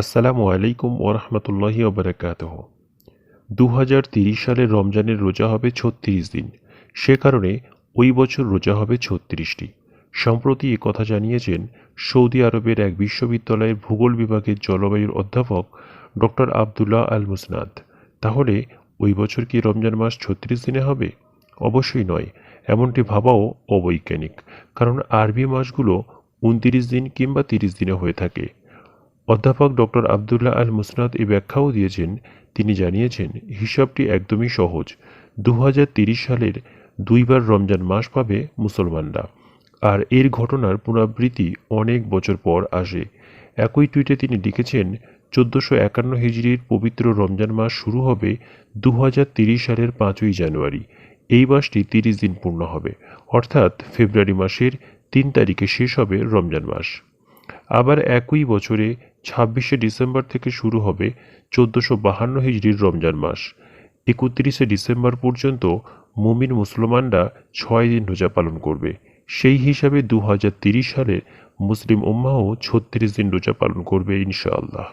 আসসালামু আলাইকুম ওরহমতুল্লাহি ওবরাকাতহ দু হাজার তিরিশ সালের রমজানের রোজা হবে ছত্রিশ দিন। সে কারণে ওই বছর রোজা হবে ছত্রিশটি। সম্প্রতি এ কথা জানিয়েছেন সৌদি আরবের এক বিশ্ববিদ্যালয়ের ভূগোল বিভাগের জলবায়ুর অধ্যাপক ডক্টর আবদুল্লাহ আল মুসনাদ। তাহলে ওই বছর কি রমজান মাস ছত্রিশ দিনে হবে? অবশ্যই নয়, এমনটি ভাবাও অবৈজ্ঞানিক। কারণ আরবি মাসগুলো উনতিরিশ দিন কিংবা তিরিশ দিনে হয়ে থাকে। অধ্যাপক ডক্টর আবদুল্লাহ আল মুসনাদ এই ব্যাখ্যাও দিয়েছেন। তিনি জানিয়েছেন, হিসাবটি একদমই সহজ। দু সালের দুইবার রমজান মাস পাবে মুসলমানরা। আর এর ঘটনার পুনরাবৃত্তি অনেক বছর পর আসে। একই টুইটে তিনি লিখেছেন, চোদ্দোশো একান্ন হিজড়ির পবিত্র রমজান মাস শুরু হবে দু সালের পাঁচই জানুয়ারি। এই মাসটি তিরিশ দিন পূর্ণ হবে। অর্থাৎ ফেব্রুয়ারি মাসের তিন তারিখে শেষ হবে রমজান মাস। আবার একই বছরে ছাব্বিশে ডিসেম্বর থেকে শুরু হবে চোদ্দোশো বাহান্ন হিজড়ির রমজান মাস। একত্রিশে ডিসেম্বর পর্যন্ত মুমিন মুসলমানরা ছয় দিন রোজা পালন করবে। সেই হিসাবে দু সালে মুসলিম উম্মাও ছত্রিশ দিন রোজা পালন করবে ইনশাআল্লাহ।